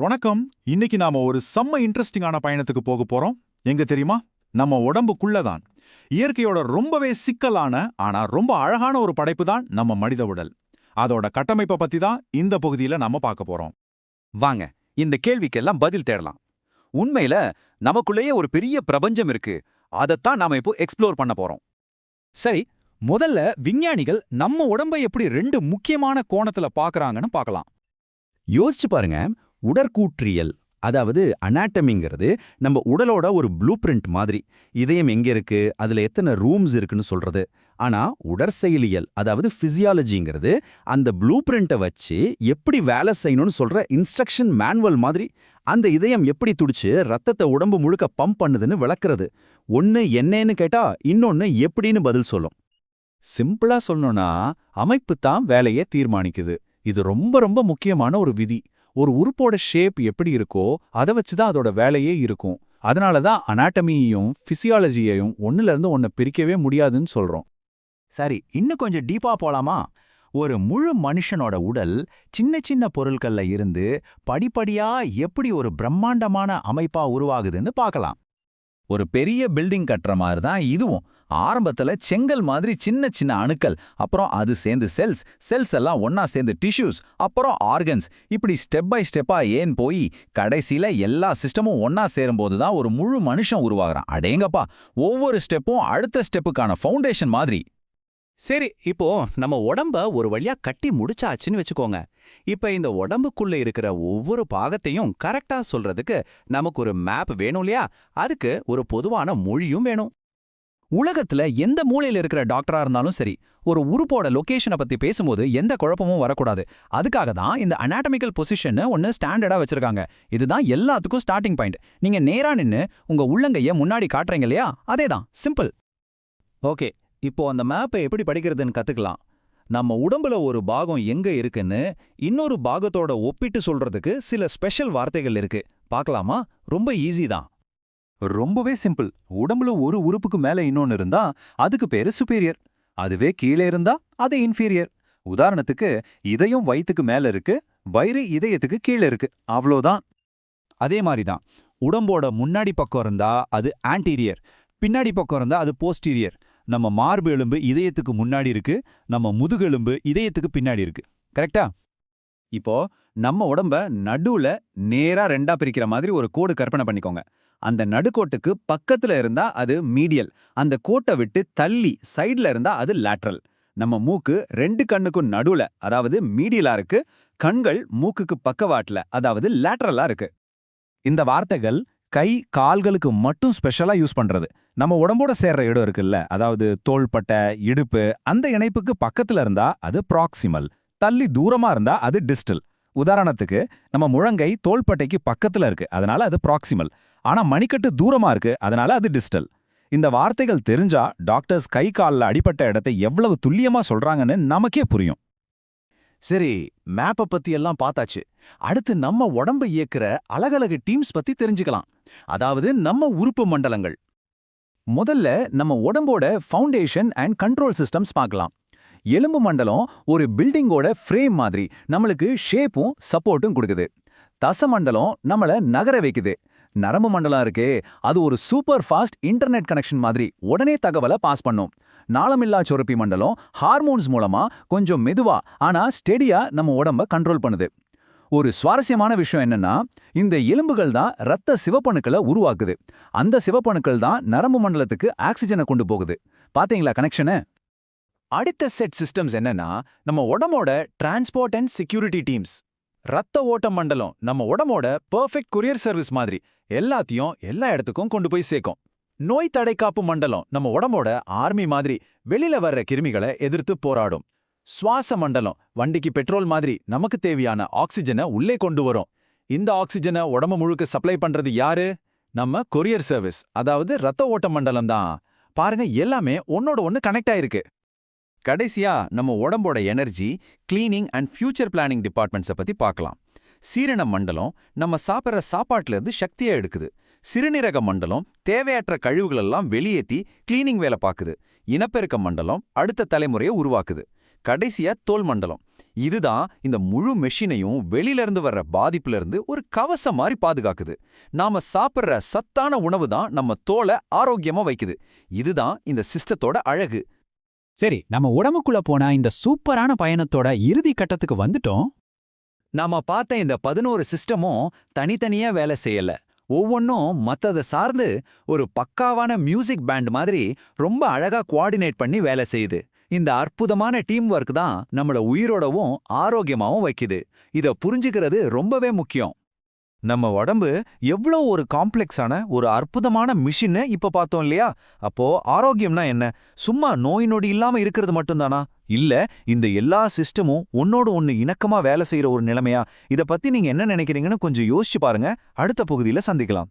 வணக்கம். இன்னைக்கு நாம ஒரு செம்ம இன்ட்ரெஸ்டிங்கான பயணத்துக்கு போக போறோம். எங்க தெரியுமா? நம்ம உடம்புக்குள்ள தான் இயற்கையோட ரொம்பவே சிக்கலான ஆனா ரொம்ப அழகான ஒரு படைப்பு தான் நம்ம மனித உடல். அதோட கட்டமைப்பை பத்தி தான் இந்த பகுதியில நாம பார்க்க போறோம். வாங்க இந்த கேள்விக்கெல்லாம் பதில் தேடலாம். உண்மையில நமக்குள்ளேயே ஒரு பெரிய பிரபஞ்சம் இருக்கு. அதைத்தான் நாம இப்போ எக்ஸ்ப்ளோர் பண்ண போறோம். சரி முதல்ல விஞ்ஞானிகள் நம்ம உடம்பை எப்படி ரெண்டு முக்கியமான கோணத்துல பாக்குறாங்கன்னு பார்க்கலாம். யோசிச்சு பாருங்க உடற்கூற்றியல் அதாவது அனாட்டமிங்கிறது நம்ம உடலோட ஒரு ப்ளூ பிரிண்ட் மாதிரி. இதயம் எங்க இருக்கு? அதுல எத்தனை ரூம்ஸ் இருக்குன்னு சொல்றது. ஆனா உடற்செயலியல் அதாவது ஃபிசியாலஜிங்கிறது அந்த ப்ளூ பிரிண்ட்டை வச்சு எப்படி வேலை செய்யணும்னு சொல்ற இன்ஸ்ட்ரக்ஷன் மேனுவல் மாதிரி. அந்த இதயம் எப்படி துடிச்சு ரத்தத்தை உடம்பு முழுக்க பம்ப் பண்ணுதுன்னு விளக்குறது. ஒன்று என்னன்னு கேட்டா இன்னொன்னு எப்படின்னு பதில் சொல்லும். சிம்பிளா சொல்லணும்னா அமைப்பு தான் வேலையை தீர்மானிக்குது. இது ரொம்ப ரொம்ப முக்கியமான ஒரு விதி. ஒரு உறுப்போட ஷேப் எப்படி இருக்கோ அதை வச்சு தான் அதோட வேலையே இருக்கும். அதனால தான் அனாட்டமியையும் ஃபிசியாலஜியையும் ஒன்னுலேருந்து இருந்து ஒன்ன பிரிக்கவே முடியாதுன்னு சொல்றோம். சரி இன்னும் கொஞ்சம் டீப்பா போலாமா? ஒரு முழு மனுஷனோட உடல் சின்ன சின்ன பொருட்கள்ல இருந்து படிப்படியா எப்படி ஒரு பிரம்மாண்டமான அமைப்பா உருவாகுதுன்னு பார்க்கலாம். ஒரு பெரிய பில்டிங் கட்டுற மாதிரி தான் இதுவும். ஆரம்பத்துல செங்கல் மாதிரி சின்ன சின்ன அணுக்கள் அப்புறம் அது சேர்ந்து செல்ஸ் செல்ஸ் எல்லாம் ஒன்னா சேர்ந்து டிஷ்யூஸ் அப்புறம் ஆர்கன்ஸ் இப்படி ஸ்டெப் பை ஸ்டெப்பா ஏன் போய் கடைசியில எல்லா சிஸ்டமும் ஒன்னா சேரும்போது தான் ஒரு முழு மனுஷன் உருவாகிறான். அடேங்கப்பா ஒவ்வொரு ஸ்டெப்பும் அடுத்த ஸ்டெப்புக்கான ஃபவுண்டேஷன் மாதிரி. சரி இப்போ நம்ம உடம்ப ஒரு வழியா கட்டி முடிச்சாச்சுன்னு வச்சுக்கோங்க. இப்ப இந்த உடம்புக்குள்ள இருக்கிற ஒவ்வொரு பாகத்தையும் கரெக்டா சொல்றதுக்கு நமக்கு ஒரு மேப் வேணும் இல்லையா? அதுக்கு ஒரு பொதுவான மொழியும் வேணும். உலகத்துல எந்த மூலையில இருக்கிற டாக்டரா இருந்தாலும் சரி ஒரு உறுப்போட லொகேஷனை பத்தி பேசும்போது எந்த குழப்பமும் வரக்கூடாது. அதுக்காக தான் இந்த அனாட்டமிக்கல் பொசிஷன் ஒன்னு ஸ்டாண்டர்டா வச்சிருக்காங்க. இதுதான் எல்லாத்துக்கும் ஸ்டார்டிங் பாயிண்ட் நீங்க நேரா நின்னு உங்க உள்ளங்கைய முன்னாடி காட்டுறீங்க இல்லையா? அதேதான். சிம்பிள் ஓகே இப்போ அந்த மேப்பை எப்படி படிக்கிறதுன்னு கத்துக்கலாம். நம்ம உடம்புல ஒரு பாகம் எங்க இருக்குன்னு இன்னொரு பாகத்தோட ஒப்பிட்டு சொல்றதுக்கு சில ஸ்பெஷல் வார்த்தைகள் இருக்கு. பார்க்கலாமா? ரொம்ப ஈஸி தான். ரொம்பவே சிம்பிள் உடம்புல ஒரு உறுப்புக்கு மேல இன்னொன்னு இருந்தா அதுக்கு பேரு சுப்பீரியர் அதுவே கீழே இருந்தா அது இன்ஃபீரியர் உதாரணத்துக்கு இதயம் வயித்துக்கு மேல இருக்கு வயிறு இதயத்துக்கு கீழே இருக்கு. அவ்வளோதான். அதே மாதிரி தான். உடம்போட முன்னாடி பக்கம் இருந்தா அது ஆன்டீரியர் பின்னாடி பக்கம் இருந்தா அது போஸ்டீரியர் நம்ம மார்பு எலும்பு இதயத்துக்கு முன்னாடி இருக்கு நம்ம முதுகெலும்பு இதயத்துக்கு பின்னாடி இருக்கு. கரெக்டா? இப்போ நம்ம உடம்ப நடுவுல நேரா ரெண்டா பிரிக்கிற மாதிரி ஒரு கோடு கற்பனை பண்ணிக்கோங்க. அந்த நடுக்கோட்டுக்கு பக்கத்துல இருந்தா அது மீடியல் அந்த கோட்டை விட்டு தள்ளி சைடுல இருந்தா அது லேட்ரல். நம்ம மூக்கு ரெண்டு கண்ணுக்கும் நடுவுல அதாவது மீடியலா இருக்கு கண்கள் மூக்குக்கு பக்கவாட்டுல அதாவது லேட்ரலா இருக்கு. இந்த வார்த்தைகள் கை கால்களுக்கு மட்டும் ஸ்பெஷலா யூஸ் பண்றது. நம்ம உடம்போட சேர்ற இடம் இருக்குல்ல அதாவது தோள்பட்டை இடுப்பு அந்த இணைப்புக்கு பக்கத்துல இருந்தா அது ப்ராக்சிமல் தள்ளி தூரமா இருந்தா அது டிஸ்டல் உதாரணத்துக்கு நம்ம முழங்கை தோள்பட்டைக்கு பக்கத்துல இருக்கு அதனால அது ப்ராக்சிமல் ஆனா மணிக்கட்டு தூரமா இருக்கு அதனால அது டிஸ்டல் இந்த வார்த்தைகள் தெரிஞ்சா டாக்டர்ஸ் கை கால்ல அடிபட்ட இடத்தை எவ்வளவு துல்லியமா சொல்றாங்கன்னு நமக்கே புரியும். சரி மேப்பை பத்தி எல்லாம் பார்த்தாச்சு அடுத்து நம்ம உடம்ப இயக்குற அழகழகு டீம்ஸ் பத்தி தெரிஞ்சுக்கலாம். அதாவது நம்ம உறுப்பு மண்டலங்கள். முதல்ல நம்ம உடம்போட ஃபவுண்டேஷன் அண்ட் கண்ட்ரோல் சிஸ்டம்ஸ் பார்க்கலாம். எலும்பு மண்டலம் ஒரு பில்டிங்கோட ஃப்ரேம் மாதிரி நம்மளுக்கு ஷேப்பும் சப்போர்ட்டும் கொடுக்குது. தசமண்டலம் நம்மள நகர வைக்குது. நரம்பு மண்டலம் இருக்கே. அது ஒரு சூப்பர் ஃபாஸ்ட் இன்டர்நெட் கனெக்ஷன் மாதிரி உடனே தகவலை பாஸ் பண்ணும். நாளமில்லா சுரப்பி மண்டலம் ஹார்மோன்ஸ் மூலமா கொஞ்சம் மெதுவா ஆனா ஸ்டெடியா நம்ம உடம்ப கண்ட்ரோல் பண்ணுது. ஒரு சுவாரஸ்யமான விஷயம் என்னன்னா இந்த எலும்புகள் தான் ரத்த சிவப்பணுக்களை உருவாக்குது. அந்த சிவப்பணுக்கள் தான் நரம்பு மண்டலத்துக்கு ஆக்சிஜனை கொண்டு போகுது. பாத்தீங்களா கனெக்ஷனு அடுத்த செட் சிஸ்டம்ஸ் என்னன்னா நம்ம உடம்போட டிரான்ஸ்போர்ட் அண்ட் செக்யூரிட்டி டீம்ஸ் ரத்த ஓட்ட மண்டலம் நம்ம உடம்போட பெர்ஃபெக்ட் கொரியர் சர்வீஸ் மாதிரி எல்லாத்தையும் எல்லா இடத்துக்கும் கொண்டு போய் சேர்க்கும். நோய் தடைக்காப்பு மண்டலம் நம்ம உடம்போட ஆர்மி மாதிரி வெளியில வர்ற கிருமிகளை எதிர்த்து போராடும். சுவாச மண்டலம் வண்டிக்கு பெட்ரோல் மாதிரி நமக்கு தேவையான ஆக்சிஜனை உள்ளே கொண்டு வரும். இந்த ஆக்சிஜனை உடம்பு முழுக்க சப்ளை பண்றது யாரு? நம்ம கொரியர் சர்வீஸ் அதாவது ரத்த ஓட்ட மண்டலம் தான். பாருங்க எல்லாமே ஒன்னோட ஒன்னு கனெக்ட் ஆயிருக்கு. கடைசியா நம்ம உடம்போட energy cleaning and future planning டிபார்ட்மெண்ட்ஸை பத்தி பார்க்கலாம் சீரண மண்டலம் நம்ம சாப்பிட்ற சாப்பாட்டுல இருந்து சக்தியை எடுக்குது. சிறுநீரக மண்டலம் தேவையற்ற கழிவுகளெல்லாம் வெளியேத்தி கிளீனிங் வேலை பார்க்குது. இனப்பெருக்க மண்டலம் அடுத்த தலைமுறையை உருவாக்குது. கடைசியா தோல் மண்டலம். இதுதான் இந்த முழு மெஷினையும் வெளியிலேருந்து வர்ற பாதிப்புல இருந்து ஒரு கவசம் மாதிரி பாதுகாக்குது. நாம சாப்பிடுற சத்தான உணவு தான் நம்ம தோலை ஆரோக்கியமா வைக்குது. இதுதான் இந்த சிஸ்டத்தோட அழகு. சரி நம்ம உடம்புக்குள்ள போன இந்த சூப்பரான பயணத்தோட இறுதி கட்டத்துக்கு வந்துட்டோம். நாம பார்த்த இந்த பதினோரு சிஸ்டமும் தனித்தனியா வேலை செய்யல. ஒவ்வொன்றும் மத்தத சார்ந்து ஒரு பக்காவான மியூசிக் பேண்ட் மாதிரி ரொம்ப அழகா குவாடினேட் பண்ணி வேலை செய்யுது. இந்த அற்புதமான டீம் ஒர்க் தான் நம்மள உயிரோடவும் ஆரோக்கியமாவும் வைக்குது. இத புரிஞ்சுக்கிறது ரொம்பவே முக்கியம். நம்ம உடம்பு எவ்வளோ ஒரு காம்ப்ளெக்ஸான ஒரு அற்புதமான மிஷின்னு இப்ப பார்த்தோம் இல்லையா? அப்போ ஆரோக்கியம்னா என்ன? சும்மா நோய் நொடி இல்லாம இருக்கிறது மட்டும்தானா? இல்ல இந்த எல்லா சிஸ்டமும் ஒன்னோடு ஒன்னு இணக்கமா வேலை செய்யற ஒரு நிலைமையா? இத பத்தி நீங்க என்ன நினைக்கிறீங்கன்னு கொஞ்சம் யோசிச்சு பாருங்க. அடுத்த பகுதியில சந்திக்கலாம்.